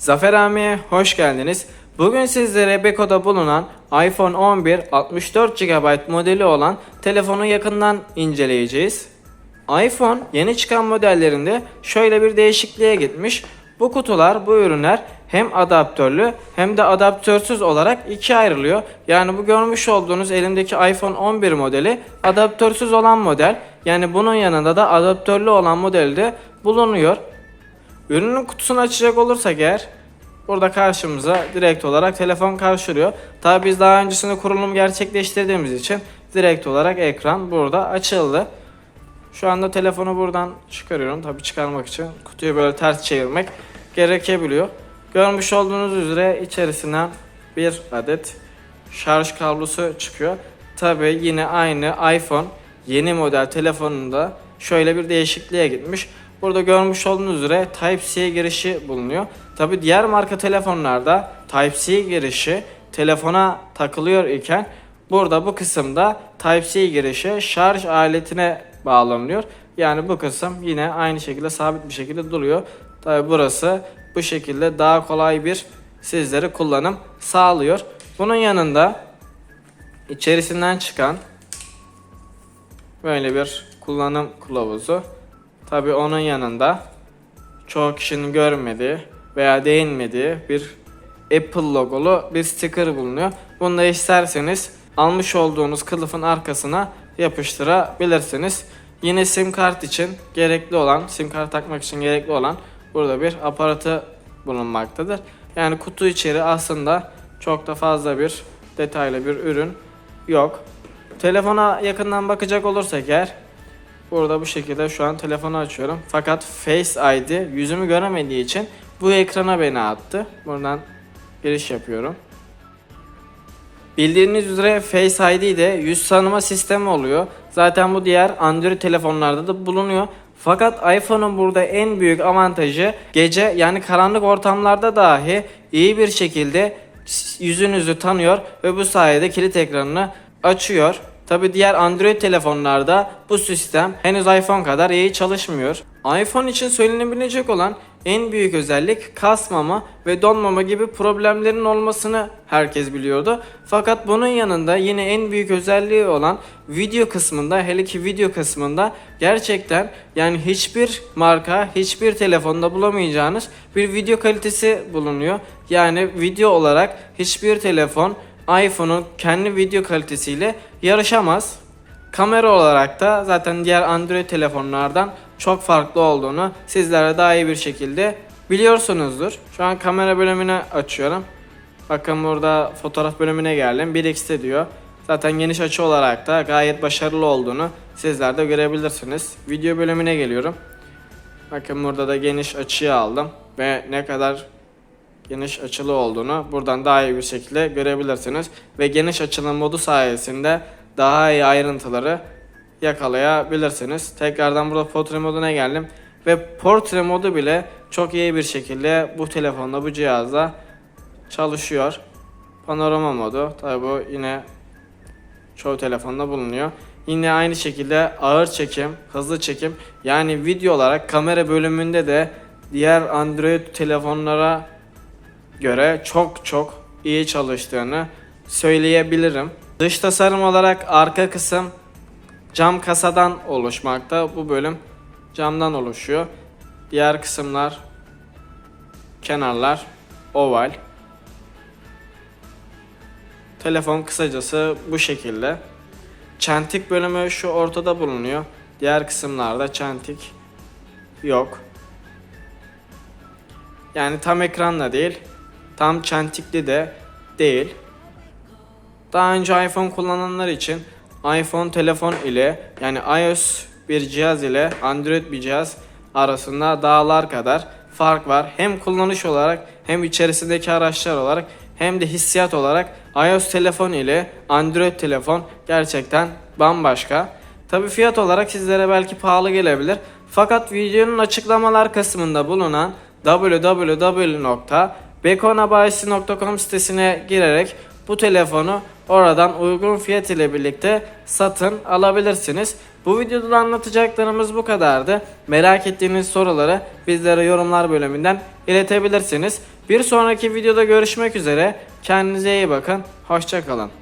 Zafer Ami'ye hoş geldiniz. Bugün sizlere Beko'da bulunan iPhone 11 64 GB modeli olan telefonu yakından inceleyeceğiz. iPhone yeni çıkan modellerinde şöyle bir değişikliğe gitmiş. Bu kutular, bu ürünler hem adaptörlü hem de adaptörsüz olarak ikiye ayrılıyor. Yani bu görmüş olduğunuz elimdeki iPhone 11 modeli adaptörsüz olan model. Yani bunun yanında da adaptörlü olan modeli de bulunuyor. Ürünün kutusunu açacak olursak eğer burada karşımıza direkt olarak telefon karşılıyor. Tabi biz daha öncesinde kurulum gerçekleştirdiğimiz için direkt olarak ekran burada açıldı. Şu anda telefonu buradan çıkarıyorum. Tabi çıkarmak için kutuyu böyle ters çevirmek gerekebiliyor. Görmüş olduğunuz üzere içerisinden bir adet şarj kablosu çıkıyor. Tabi yine aynı iPhone yeni model telefonunda şöyle bir değişikliğe gitmiş. Burada görmüş olduğunuz üzere Type-C girişi bulunuyor. Tabi diğer marka telefonlarda Type-C girişi telefona takılıyor iken burada bu kısımda Type-C girişi şarj aletine bağlanıyor. Yani bu kısım yine aynı şekilde sabit bir şekilde duruyor. Tabi burası bu şekilde daha kolay bir sizlere kullanım sağlıyor. Bunun yanında içerisinden çıkan böyle bir kullanım kılavuzu. Tabi onun yanında çoğu kişinin görmediği veya değinmediği bir Apple logolu bir sticker bulunuyor. Bunu da isterseniz almış olduğunuz kılıfın arkasına yapıştırabilirsiniz. Yine sim kart için gerekli olan, sim kart takmak için gerekli olan burada bir aparatı bulunmaktadır. Yani kutu içeri aslında çok da fazla bir detaylı bir ürün yok. Telefona yakından bakacak olursak eğer Burada bu şekilde şu an telefonu açıyorum. Fakat Face ID yüzümü göremediği için bu ekrana beni attı. Buradan giriş yapıyorum. Bildiğiniz üzere Face ID de yüz tanıma sistemi oluyor. Zaten bu diğer Android telefonlarda da bulunuyor. Fakat iPhone'un burada en büyük avantajı gece yani karanlık ortamlarda dahi iyi bir şekilde yüzünüzü tanıyor ve bu sayede kilit ekranını açıyor. Tabi diğer Android telefonlarda bu sistem henüz iPhone kadar iyi çalışmıyor. iPhone için söylenebilecek olan en büyük özellik kasmama ve donmama gibi problemlerin olmasını herkes biliyordu. Fakat bunun yanında yine en büyük özelliği olan video kısmında hele ki video kısmında gerçekten yani hiçbir marka hiçbir telefonda bulamayacağınız bir video kalitesi bulunuyor. Yani video olarak hiçbir telefon iPhone'un kendi video kalitesiyle yarışamaz. Kamera olarak da zaten diğer Android telefonlardan çok farklı olduğunu sizlere daha iyi bir şekilde biliyorsunuzdur. Şu an kamera bölümünü açıyorum. Bakın burada fotoğraf bölümüne geldim. 1x'te diyor. Zaten geniş açı olarak da gayet başarılı olduğunu sizler de görebilirsiniz. Video bölümüne geliyorum. Bakın burada da geniş açıyı aldım ve ne kadar geniş açılı olduğunu buradan daha iyi bir şekilde görebilirsiniz. Ve geniş açılı modu sayesinde daha iyi ayrıntıları yakalayabilirsiniz. Tekrardan burada portre moduna geldim. Ve portre modu bile çok iyi bir şekilde bu telefonda bu cihazda çalışıyor. Panorama modu tabi bu yine çoğu telefonda bulunuyor. Yine aynı şekilde ağır çekim, hızlı çekim yani video olarak kamera bölümünde de diğer Android telefonlara göre çok çok iyi çalıştığını söyleyebilirim. Dış tasarım olarak arka kısım cam kasadan oluşmakta. Bu bölüm camdan oluşuyor. Diğer kısımlar kenarlar oval. Telefon kısacası bu şekilde. Çentik bölümü şu ortada bulunuyor. Diğer kısımlarda çentik yok. Yani tam ekranla değil, tam çentikli de değil. Daha önce iPhone kullananlar için iPhone telefon ile yani iOS bir cihaz ile Android bir cihaz arasında dağlar kadar fark var. Hem kullanış olarak hem içerisindeki araçlar olarak hem de hissiyat olarak iOS telefon ile Android telefon gerçekten bambaşka. Tabi fiyat olarak sizlere belki pahalı gelebilir. Fakat videonun açıklamalar kısmında bulunan www.bekonabayisi.com sitesine girerek bu telefonu oradan uygun fiyat ile birlikte satın alabilirsiniz. Bu videoda da anlatacaklarımız bu kadardı. Merak ettiğiniz soruları bizlere yorumlar bölümünden iletebilirsiniz. Bir sonraki videoda görüşmek üzere. Kendinize iyi bakın. Hoşçakalın.